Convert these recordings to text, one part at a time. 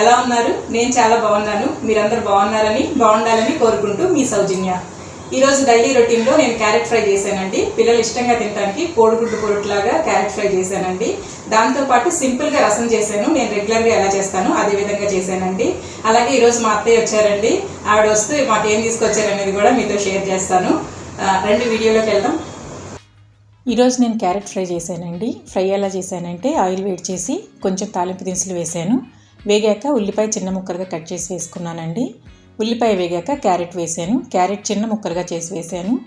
ఎలా ఉన్నారు? నేను చాలా బాగున్నాను. మీరందరూ బాగున్నారని బాగుండాలని కోరుకుంటూ మీ సౌజన్య. ఈరోజు డైలీ రొటీన్లో నేను క్యారెట్ ఫ్రై చేశానండి. పిల్లలు ఇష్టంగా తినడానికి కోడిగుడ్డు పొరుట్లాగా క్యారెట్ ఫ్రై చేశానండి. దాంతోపాటు సింపుల్గా రసం చేశాను. నేను రెగ్యులర్గా ఎలా చేస్తాను అదే విధంగా చేశానండి. అలాగే ఈరోజు మా అత్తయ్య వచ్చారండి. ఆవిడ వస్తూ మాకు ఏం తీసుకొచ్చారనేది కూడా మీతో షేర్ చేస్తాను. రెండు వీడియోలోకి వెళ్దాం. ఈరోజు నేను క్యారెట్ ఫ్రై చేశానండి. ఫ్రై ఎలా చేశానంటే ఆయిల్ వేడి చేసి కొంచెం తాలింపు దినుసులు వేసాను వేగాక ఉల్లిపాయ చిన్న ముక్కలుగా కట్ చేసి వేసుకున్నానండి. ఉల్లిపాయ వేగాక క్యారెట్ వేసాను. క్యారెట్ చిన్న ముక్కలుగా చేసి వేసాను.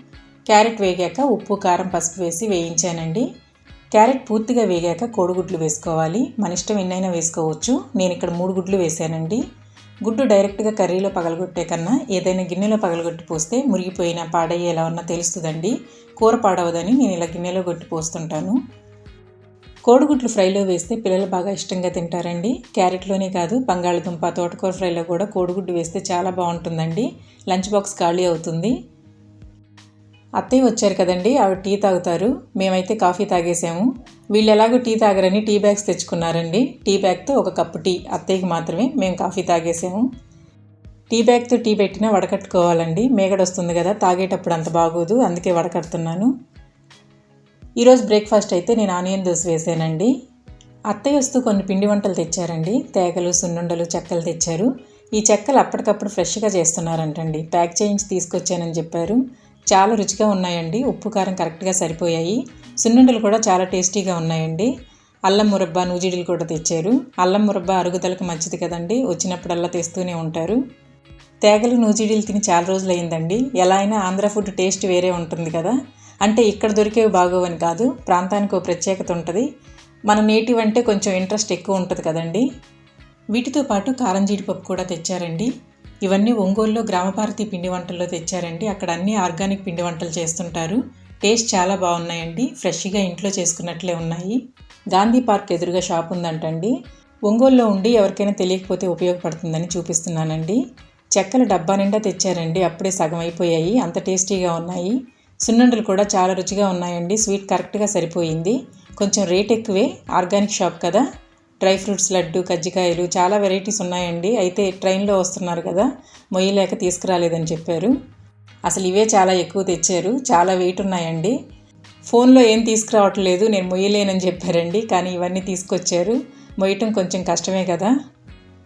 క్యారెట్ వేగాక ఉప్పు కారం పసుపు వేసి వేయించానండి. క్యారెట్ పూర్తిగా వేగాక కోడిగుడ్లు వేసుకోవాలి. మన ఇష్టం ఎన్నైనా వేసుకోవచ్చు. నేను ఇక్కడ మూడు గుడ్లు వేసానండి. గుడ్డు డైరెక్ట్గా కర్రీలో పగలగొట్టే కన్నా ఏదైనా గిన్నెలో పగలగొట్టి పోస్తే మురిగిపోయిన పాడయ్యేలా ఉన్నా తెలుస్తుందండి. కూర పాడవదని నేను ఇలా గిన్నెలో కొట్టి పోస్తుంటాను. కోడిగుడ్లు ఫ్రైలో వేస్తే పిల్లలు బాగా ఇష్టంగా తింటారండి. క్యారెట్లోనే కాదు బంగాళదుంప తోటకూర ఫ్రైలో కూడా కోడిగుడ్డు వేస్తే చాలా బాగుంటుందండి. లంచ్ బాక్స్ ఖాళీ అవుతుంది. అత్తయ్య వచ్చారు కదండి ఆవిడ టీ తాగుతారు. మేమైతే కాఫీ తాగేసాము. వీళ్ళు ఎలాగో టీ తాగరని టీ బ్యాగ్స్ తెచ్చుకున్నారండి. టీ బ్యాగ్తో ఒక కప్పు టీ అత్తయ్యకి మాత్రమే మేము కాఫీ తాగేసాము. టీ బ్యాగ్తో టీ పెట్టినా వడకట్టుకోవాలండి. మేగడ వస్తుంది కదా తాగేటప్పుడు అంత బాగోదు అందుకే వడకడుతున్నాను. ఈరోజు బ్రేక్ఫాస్ట్ అయితే నేను ఆనియన్ దోశ వేసానండి. అత్తయ్య వస్తూ కొన్ని పిండి వంటలు తెచ్చారండి. తేగలు సున్నుండలు చెక్కలు తెచ్చారు. ఈ చెక్కలు అప్పటికప్పుడు ఫ్రెష్గా చేస్తున్నారంటండి. ప్యాక్ చేయించి తీసుకొచ్చానని చెప్పారు. చాలా రుచిగా ఉన్నాయండి. ఉప్పు కారం కరెక్ట్గా సరిపోయాయి. సున్నుండలు కూడా చాలా టేస్టీగా ఉన్నాయండి. అల్లం మురబ్బా నూజిడీలు కూడా తెచ్చారు. అల్లం మురబ్బా అరుగుదలకు మంచిది కదండి. వచ్చినప్పుడల్లా తెస్తూనే ఉంటారు. తేగలు నూజిడీలు తిని చాలా రోజులు అయిందండి ఎలా అయినా ఆంధ్ర ఫుడ్ టేస్ట్ వేరే ఉంటుంది కదా. అంటే ఇక్కడ దొరికేవి బాగోవని కాదు ప్రాంతానికి ఒక ప్రత్యేకత ఉంటుంది. మన నేటివ్ అంటే కొంచెం ఇంట్రెస్ట్ ఎక్కువ ఉంటుంది కదండి. వీటితో పాటు కారం జీడిపప్పు కూడా తెచ్చారండి. ఇవన్నీ ఒంగోలులో గ్రామభారతి పిండి వంటల్లో తెచ్చారండి. అక్కడ అన్ని ఆర్గానిక్ పిండి వంటలు చేస్తుంటారు. టేస్ట్ చాలా బాగున్నాయండి. ఫ్రెష్గా ఇంట్లో చేసుకున్నట్లే ఉన్నాయి. గాంధీ పార్క్ ఎదురుగా షాప్ ఉందంటండి. ఒంగోలులో ఉండి ఎవరికైనా తెలియకపోతే ఉపయోగపడుతుందని చూపిస్తున్నానండి. చెక్కల డబ్బా నిండా తెచ్చారండి. అప్పుడే సగం అయిపోయాయి. అంత టేస్టీగా ఉన్నాయి. సున్నుండలు కూడా చాలా రుచిగా ఉన్నాయండి. స్వీట్ కరెక్ట్గా సరిపోయింది. కొంచెం రేట్ ఎక్కువే. ఆర్గానిక్ షాప్ కదా. డ్రై ఫ్రూట్స్ లడ్డు కజ్జికాయలు చాలా వెరైటీస్ ఉన్నాయండి. అయితే ట్రైన్లో వస్తున్నారు కదా. మొయ్యలేక తీసుకురాలేదని చెప్పారు. అసలు ఇవే చాలా ఎక్కువ తెచ్చారు. చాలా వెయిట్ ఉన్నాయండి. ఫోన్లో ఏం తీసుకురావట్లేదు. నేను మొయ్యలేనని చెప్పారండి. కానీ ఇవన్నీ తీసుకొచ్చారు. మొయ్యటం కొంచెం కష్టమే కదా.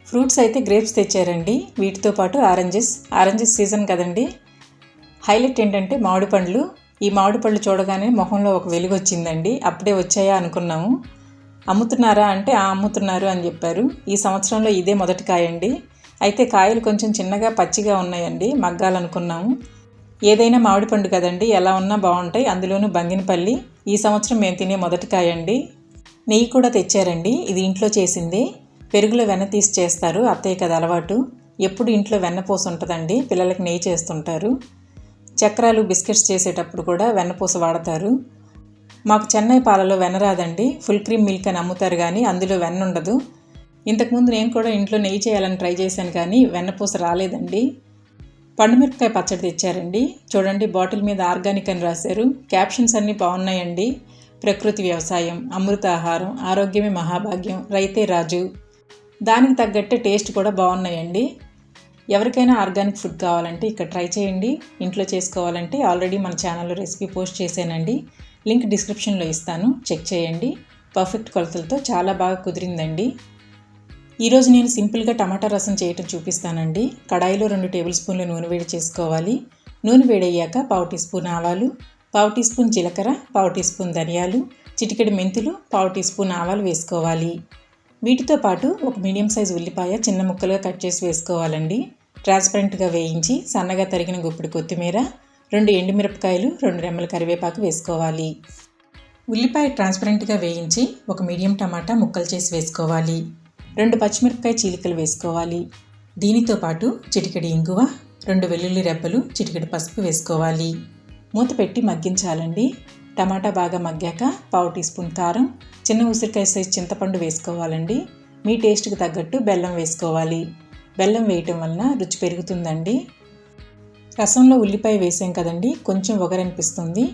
ఫ్రూట్స్ అయితే గ్రేప్స్ తెచ్చారండి. వీటితో పాటు ఆరెంజెస్ ఆరెంజెస్ సీజన్ కదండి. హైలైట్ ఏంటంటే మామిడి పండ్లు. ఈ మామిడి పళ్ళు చూడగానే మొహంలో ఒక వెలుగు వచ్చిందండి. అప్పుడే వచ్చాయా అనుకున్నాము. అమ్ముతున్నారా అంటే ఆ అమ్ముతున్నారు అని చెప్పారు. ఈ సంవత్సరంలో ఇదే మొదటి కాయండి. అయితే కాయలు కొంచెం చిన్నగా పచ్చిగా ఉన్నాయండి. మగ్గాలనుకున్నాము. ఏదైనా మామిడి పండు కదండి. ఎలా ఉన్నా బాగుంటాయి. అందులోనూ బంగినపల్లి. ఈ సంవత్సరం మేము తినే మొదటి కాయండి. నెయ్యి కూడా తెచ్చారండి. ఇది ఇంట్లో చేసింది. పెరుగులో వెన్న తీసి చేస్తారు. అత్తయ్య కదా అలవాటు. ఎప్పుడు ఇంట్లో వెన్నపూస ఉంటుందండి. పిల్లలకి నెయ్యి చేస్తుంటారు. చక్రాలు బిస్కెట్స్ చేసేటప్పుడు కూడా వెన్నపూస వాడతారు. మాకు చెన్నై పాలలో వెన్న రాదండి. ఫుల్ క్రీమ్ మిల్క్ అని అమ్ముతారు కానీ అందులో వెన్న ఉండదు. ఇంతకుముందు నేను కూడా ఇంట్లో నెయ్యి చేయాలని ట్రై చేశాను కానీ వెన్నపూస రాలేదండి. పండుమిరపకాయ పచ్చడి తెచ్చారండి. చూడండి బాటిల్ మీద ఆర్గానిక్ అని రాశారు. క్యాప్షన్స్ అన్నీ బాగున్నాయండి. ప్రకృతి వ్యవసాయం అమృత ఆహారం ఆరోగ్యమే మహాభాగ్యం. రైతే రాజు. దానికి తగ్గట్టే టేస్ట్ కూడా బాగున్నాయండి. ఎవరికైనా ఆర్గానిక్ ఫుడ్ కావాలంటే ఇక్కడ ట్రై చేయండి. ఇంట్లో చేసుకోవాలంటే ఆల్రెడీ మన ఛానల్లో రెసిపీ పోస్ట్ చేశానండి. లింక్ డిస్క్రిప్షన్లో ఇస్తాను. చెక్ చేయండి. పర్ఫెక్ట్ కొలతలతో చాలా బాగా కుదిరిందండి. ఈరోజు నేను సింపుల్గా టమాటా రసం చేయటం చూపిస్తానండి. కడాయిలో రెండు టేబుల్ స్పూన్లు నూనె వేడి చేసుకోవాలి. నూనె వేడయ్యాక పావు టీ స్పూన్ ఆవాలు పావు టీ స్పూన్ జీలకర్ర పావు టీ స్పూన్ ధనియాలు చిటికెడు మెంతులు పావు టీ స్పూన్ ఆవాలు వేసుకోవాలి. వీటితో పాటు ఒక మీడియం సైజ్ ఉల్లిపాయ చిన్న ముక్కలుగా కట్ చేసి వేసుకోవాలండి. ట్రాన్స్పరెంట్గా వేయించి సన్నగా తరిగిన గుప్పిడి కొత్తిమీర రెండు ఎండుమిరపకాయలు రెండు రెమ్మల కరివేపాకు వేసుకోవాలి. ఉల్లిపాయ ట్రాన్స్పరెంట్గా వేయించి ఒక మీడియం టమాటా ముక్కలు చేసి వేసుకోవాలి. రెండు పచ్చిమిరపకాయ చీలికలు వేసుకోవాలి. దీనితో పాటు చిటికెడు ఇంగువ రెండు వెల్లుల్లి రెబ్బలు చిటికెడు పసుపు వేసుకోవాలి. మూత పెట్టి మగ్గించాలండి. టమాటా బాగా మగ్గాక పావు టీ స్పూన్ కారం చిన్న ఉసిరికాయ సైజ్ చింతపండు వేసుకోవాలండి. మీ టేస్ట్కి తగ్గట్టు బెల్లం వేసుకోవాలి. బెల్లం వేయటం వలన రుచి పెరుగుతుందండి. రసంలో ఉల్లిపాయ వేసాం కదండి కొంచెం వగరనిపిస్తుంది.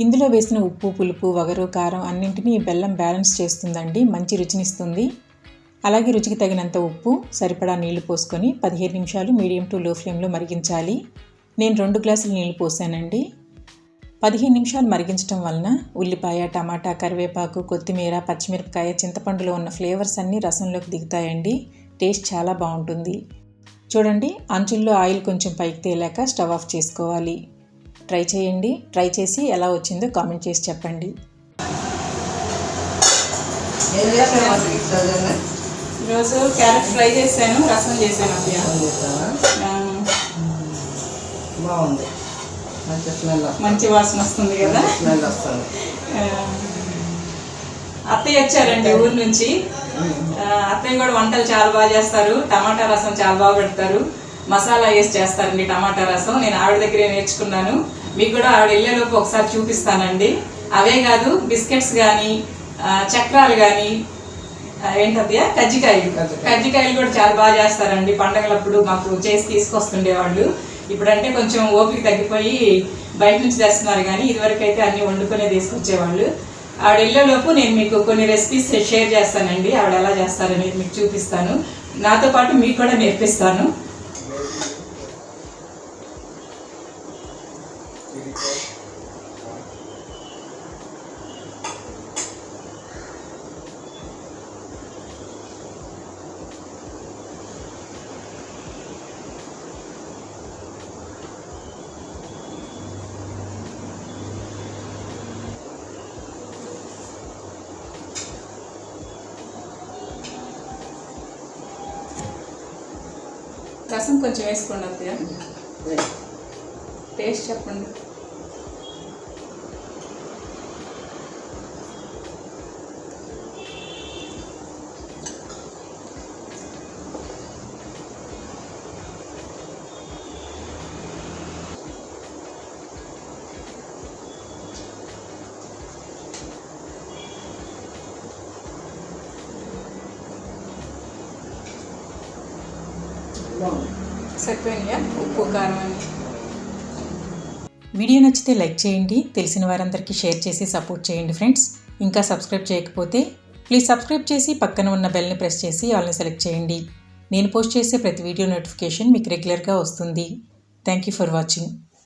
ఇందులో వేసిన ఉప్పు పులుపు వగరు కారం అన్నింటినీ బెల్లం బ్యాలెన్స్ చేస్తుందండి మంచి రుచినిస్తుంది. అలాగే రుచికి తగినంత ఉప్పు సరిపడా నీళ్ళు పోసుకొని పదిహేను నిమిషాలు మీడియం టు లో ఫ్లేమ్లో మరిగించాలి. నేను రెండు గ్లాసులు నీళ్ళు పోసానండి. పదిహేను నిమిషాలు మరిగించడం వలన ఉల్లిపాయ టమాటా కరివేపాకు కొత్తిమీర పచ్చిమిరపకాయ చింతపండులో ఉన్న ఫ్లేవర్స్ అన్నీ రసంలోకి దిగుతాయండి. టేస్ట్ చాలా బాగుంటుంది. చూడండి అంచుల్లో ఆయిల్ కొంచెం పైకి తేలాక స్టవ్ ఆఫ్ చేసుకోవాలి. ట్రై చేయండి. ట్రై చేసి ఎలా వచ్చిందో కామెంట్ చేసి చెప్పండి? ఈరోజు క్యారెట్ ఫ్రై చేశాను రసం చేశాను బాగుంది. మంచి స్మెల్ వస్తుంది. మంచి వాసన వస్తుంది కదా. స్మెల్ వస్తుంది. ఆ, అత్తయ్య వచ్చారండి ఊరు నుంచి. అత్తయ్య కూడా వంటలు చాలా బాగా చేస్తారు. టమాటా రసం చాలా బాగా పెడతారు. మసాలా వేసి చేస్తారండి టమాటా రసం. నేను ఆవిడ దగ్గరే నేర్చుకున్నాను. మీకు కూడా ఆవిడ వెళ్ళేలోపు ఒకసారి చూపిస్తానండి. అవే కాదు బిస్కెట్స్ కానీ చక్రాలు కానీ ఏంటత్తయ్య కజ్జికాయలు. కజ్జికాయలు. కజ్జికాయలు కూడా చాలా బాగా చేస్తారండి. పండగలప్పుడు మాకు చేసి తీసుకొస్తుండేవాళ్ళు. ఇప్పుడంటే కొంచెం ఓపిక తగ్గిపోయి బయట నుంచి తెస్తున్నారు కానీ ఇదివరకు అయితే అన్ని వండుకునే తీసుకొచ్చేవాళ్ళు. ఆవిడ వెళ్ళేలోపు నేను మీకు కొన్ని రెసిపీస్ షేర్ చేస్తానండి. ఆవిడ ఎలా చేస్తారనేది మీకు చూపిస్తాను. నాతో పాటు మీకు కూడా నేర్పిస్తాను. రసం కొంచెం వేసుకోండి అత్తయ్య. టేస్ట్ చెప్పండి. సరిపోయినాయా ఉప్పు కారం. వీడియో నచ్చితే లైక్ చేయండి తెలిసిన వారందరికీ షేర్ చేసి సపోర్ట్ చేయండి ఫ్రెండ్స్. ఇంకా సబ్స్క్రైబ్ చేయకపోతే ప్లీజ్ సబ్స్క్రైబ్ చేసి పక్కన ఉన్న బెల్ని ప్రెస్ చేసి ఆల్ని సెలెక్ట్ చేయండి. నేను పోస్ట్ చేసే ప్రతి వీడియో నోటిఫికేషన్ మీకు రెగ్యులర్గా వస్తుంది. Thank you for watching.